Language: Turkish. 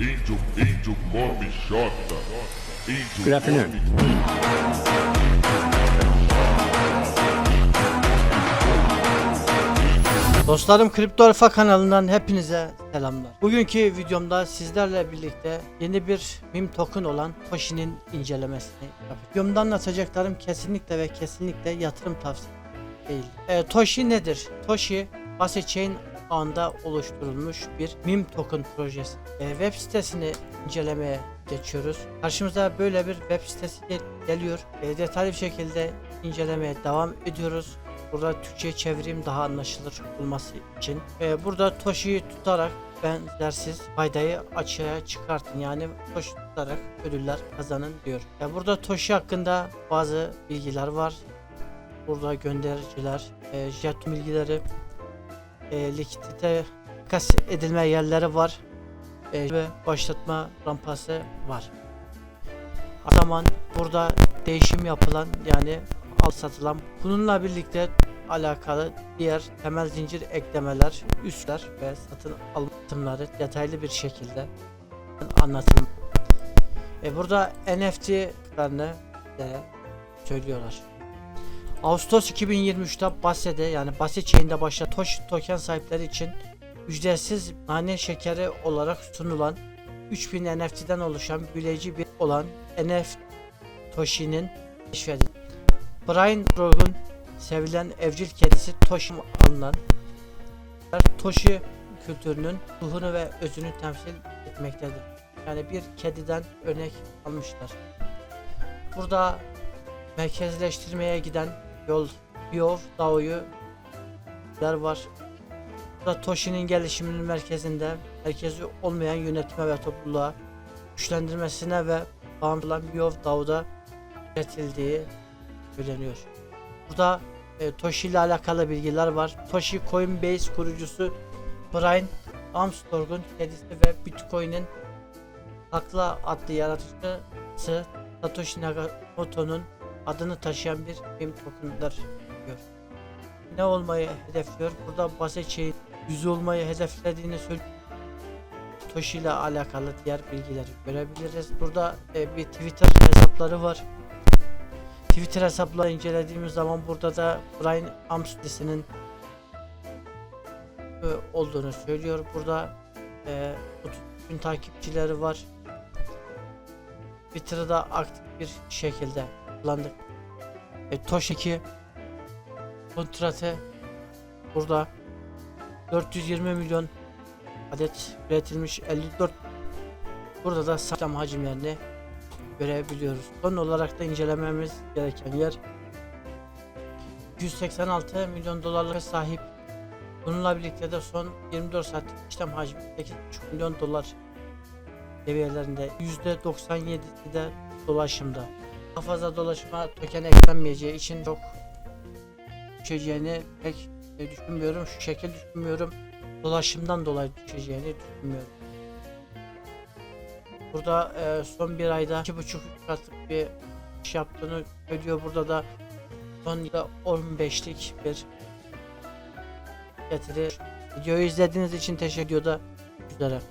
Angel, Angel, Mommy Shota. Angel, Good afternoon. Dostlarım Kripto Alfa kanalından hepinize selamlar. Bugünkü videomda sizlerle birlikte yeni bir meme token olan Toshi'nin incelemesini yapacağım. Videomda anlatacaklarım kesinlikle ve kesinlikle yatırım tavsiyesi değil. E, Toshi nedir? Toshi Chain ağında oluşturulmuş bir meme token projesi. E, web sitesini incelemeye geçiyoruz. Karşımıza böyle bir web sitesi gel- geliyor. E, detaylı bir şekilde incelemeye devam ediyoruz. Burada Türkçe çevireyim daha anlaşılır olması için. Ee, burada Toshi'yi tutarak benzersiz faydayı açığa çıkartın. Yani Toshi tutarak ödüller kazanın diyor. Ya burada Toshi hakkında bazı bilgiler var. Burada göndericiler, e, jeton bilgileri, e, likidite takas edilme yerleri var. E, ve başlatma rampası var. O zaman burada değişim yapılan yani al satılan bununla birlikte alakalı diğer temel zincir eklemeler, üstler ve satın alımları detaylı bir şekilde anlatılmış. E burada NFT'lerini de söylüyorlar. Ağustos 2023'te Base'de yani Base Chain'de başlayan Toshi token sahipleri için ücretsiz nane şekeri olarak sunulan 3000 NFT'den oluşan büyüleyici bir olan NFT Toshi'nin keşfedildi. Brian Rogan sevilen evcil kedisi Toshi alınan Toshi kültürünün ruhunu ve özünü temsil etmektedir. Yani bir kediden örnek almışlar. Burada merkezleştirmeye giden yol Biov Dao'yu yer var. Burada Toshi'nin gelişiminin merkezinde merkezi olmayan yönetime ve topluluğa güçlendirmesine ve bağımlı olan Biov Dao'da üretildiği söyleniyor. Burada e, Toshi ile alakalı bilgiler var. Toshi Coinbase kurucusu Brian Armstrong'un kedisi ve Bitcoin'in Takla adlı yaratıcısı Satoshi Nakamoto'nun adını taşıyan bir meme token'lar diyor. Ne olmayı hedefliyor? Burada base chain yüzü olmayı hedeflediğini söylüyor. Toshi ile alakalı diğer bilgileri görebiliriz. Burada e, bir Twitter hesapları var. Twitter hesapları incelediğimiz zaman burada da Brian Armstrong'ın e, olduğunu söylüyor. Burada e, 30 bin takipçileri var. Twitter'ı da aktif bir şekilde kullandık. E, Toshiki kontratı burada 420 milyon adet üretilmiş 54 burada da saklama hacimlerini görebiliyoruz. Son olarak da incelememiz gereken yer 186 milyon dolarlara sahip. Bununla birlikte de son 24 saat işlem hacmi 8,5 milyon dolar seviyelerinde %97'si de dolaşımda. Daha fazla dolaşıma token eklenmeyeceği için çok düşeceğini pek düşünmüyorum. Şu şekil düşünmüyorum. Dolaşımdan dolayı düşeceğini düşünmüyorum. Burada e, son bir ayda 2,5 katlık bir iş yaptığını söylüyor. Burada da son yılda 15'lik bir getiri. Videoyu izlediğiniz için teşekkür üzere.